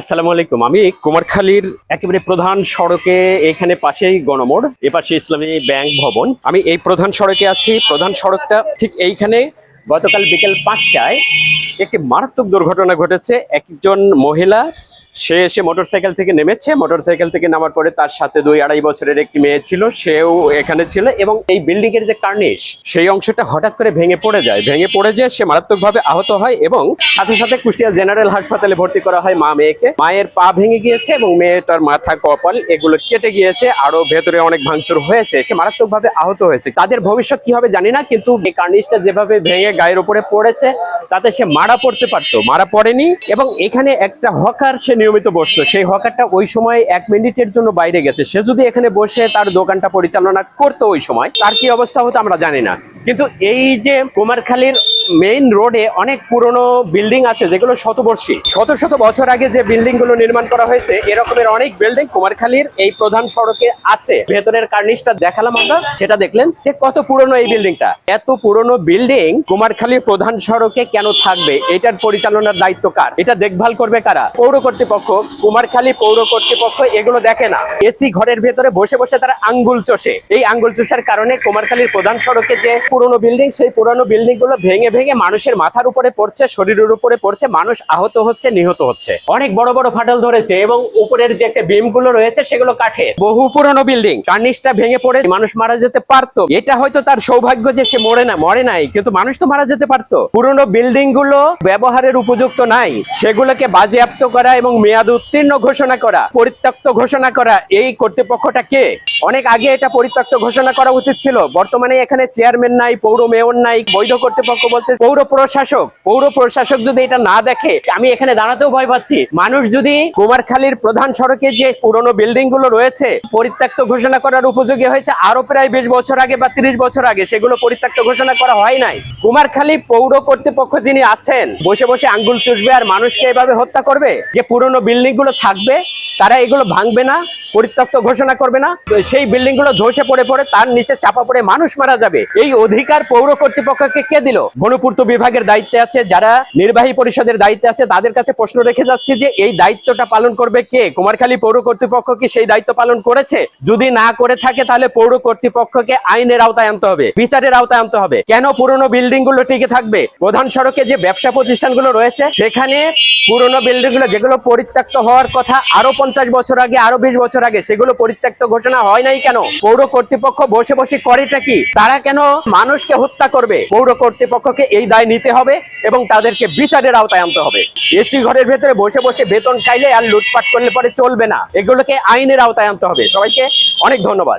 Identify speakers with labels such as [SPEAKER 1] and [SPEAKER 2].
[SPEAKER 1] আসসালামু আলাইকুম। আমি কুমারখালীর একেবারে প্রধান সড়কে এখানে পাশেই গণমোড় এপাশে ইসলামী ব্যাংক ভবন। আমি এই প্রধান সড়কে আছি। প্রধান সড়কটা ঠিক এইখানে গতকাল বিকেল পাঁচটায় একটি মারাত্মক দুর্ঘটনা ঘটেছে। একজন মহিলা সে এসে মোটরসাইকেল থেকে নেমেছে। মোটরসাইকেল থেকে নামার পরে তার সাথে দুই আড়াই বছরের একটি মেয়ে ছিল, সেও এখানে ছিল এবং এই বিল্ডিং এর যে কার্নিশ, সেই অংশটা হঠাৎ করে ভেঙে পড়ে যায়। ভেঙে পড়ে যায় সে মারাত্মকভাবে আহত হয় এবং সাথে সাথে কুষ্টিয়া জেনারেল হাসপাতালে ভর্তি করা হয় মা মেয়েকে। মায়ের পা ভেঙে গিয়েছে এবং মেয়েটার মাথা, কপাল এগুলো কেটে গিয়েছে। আরও ভেতরে অনেক ভাঙচুর হয়েছে। সে মারাত্মকভাবে আহত হয়েছে। তাদের ভবিষ্যৎ কি হবে জানি না, কিন্তু এই কার্নিশটা যেভাবে ভেঙে গায়ের উপরে পড়েছে, তাতে সে মারা পড়তে পারতো। মারা পড়েনি এবং এখানে একটা হকার সে নিয়মিত বসতো। সেই হকারটা ওই সময় এক মিনিটের জন্য বাইরে গেছে। সে যদি এখানে বসে তার দোকানটা পরিচালনা করতো ওই সময়, তার কি অবস্থা হতো আমরা জানি না। কিন্তু এই যে কুমারখালীর মেইন রোডে অনেক পুরনো বিল্ডিং আছে, যেগুলো শতবর্ষী। শত শত বছর আগে যে বিল্ডিংগুলো নির্মাণ করা হয়েছে এরকমের অনেক বিল্ডিং কুমারখালীর এই প্রধান সড়কে আছে। ভেতরের কার্নিশটা দেখালাম আমরা, সেটা দেখলেন যে কত পুরনো এই বিল্ডিংটা এত পুরনো বিল্ডিং কুমারখালীর প্রধান সড়কে কেন থাকবে? এটার পরিচালনার দায়িত্ব কার? এটা দেখভাল করবে কারা? পৌর কর্তৃপক্ষ, কুমারখালী পৌর কর্তৃপক্ষ এগুলো দেখে না। এসি ঘরের ভেতরে বসে বসে তারা আঙ্গুল চষে। এই আঙ্গুল চষার কারণে কুমারখালীর প্রধান সড়কে যে পুরনো বিল্ডিং সেই পুরনো বিল্ডিংগুলো ভেঙে ভেঙে মানুষের মাথার উপরে পড়ছে, শরীরের উপরে পড়ছে, মানুষ আহত হচ্ছে, নিহত হচ্ছে। অনেক বড় বড় ফাটল ধরেছে এবং উপরের যে একটা বিমগুলো রয়েছে, সেগুলো কাঠে। বহু পুরনো বিল্ডিং কার্নিশটা ভেঙে পড়ে, মানুষ মারা যেতে পারতো। এটা হয়তো তার সৌভাগ্য যে সে মরে না, মরে নাই, কিন্তু মানুষ তো মারা যেতে পারতো। পুরনো বিল্ডিংগুলো ব্যবহারের উপযুক্ত নাই। সেগুলোকে বাজেয়াপ্ত করা এবং মেয়াদ উত্তীর্ণ ঘোষণা করা, পরিত্যক্ত ঘোষণা করা, এই কর্তৃপক্ষটা কে? অনেক আগে এটা পরিত্যক্ত ঘোষণা করা উচিত ছিল। বর্তমানে এখানে চেয়ারম্যান নাই, পৌর মেয়র নাই, বৈধ কর্তৃপক্ষ বলতে পৌর প্রশাসক পৌর প্রশাসক যদি এটা না দেখে, আমি এখানে দাঁড়াতেও ভয় পাচ্ছি। মানুষ যদি কুমারখালীর প্রধান সড়কে যে পুরনো বিল্ডিংগুলো রয়েছে, পরিত্যক্ত ঘোষণা করার উপযোগী হয়েছে আরও প্রায় বিশ বছর আগে বা তিরিশ বছর আগে, সেগুলো পরিত্যক্ত ঘোষণা করা হয় নাই। কুমারখালী পৌর কর্তৃপক্ষ যিনি আছেন, বসে বসে আঙ্গুল চুষবে আর মানুষকে এভাবে হত্যা করবে? যে পুরনো বিল্ডিংগুলো থাকবে, তারা এগুলো ভাঙবে না পরিত্যক্ত ঘোষণা করবে না। সেই বিল্ডিংগুলো ধসে পড়ে পড়ে, তার নিচে চাপা পড়ে মানুষ মারা যাবে। এই অধিকার পৌর কর্তৃপক্ষকে কে দিল? গণপূর্ত বিভাগের দায়িত্বে আছে, যারা নির্বাহী পরিষদের দায়িত্বে আছে, তাদের কাছে প্রশ্ন রেখে যাচ্ছে যে এই দায়িত্বটা পালন করবে কে? কুমারখালী পৌর কর্তৃপক্ষ কি সেই দায়িত্ব পালন করেছে? যদি না করে থাকে, তাহলে পৌর কর্তৃপক্ষকে আইনের আওতায় আনতে হবে, বিচারের আওতায় আনতে হবে। কেন পুরনো বিল্ডিংগুলো টিকে থাকবে? প্রধান সড়কে যে ব্যবসা প্রতিষ্ঠানগুলো রয়েছে, সেখানে পুরনো বিল্ডিংগুলো যেগুলো পরিত্যক্ত হওয়ার কথা আরও পঞ্চাশ বছর আগে, আরও বিশ বছর আগে সেগুলো পরিত্যক্ত ঘোষণা হয় নাই কেন? পৌর কর্তৃপক্ষ বসে বসে করেটা কি? তারা কেন মানুষকে হত্যা করবে? পৌর কর্তৃপক্ষকে এই দায় নিতে হবে এবং তাদেরকে বিচারের আওতায় আনতে হবে। এসি ঘরের ভেতরে বসে বসে বেতন খাইলে আর লুটপাট করলে পরে চলবে না। এগুলোকে আইনের আওতায় আনতে হবে। সবাইকে অনেক ধন্যবাদ।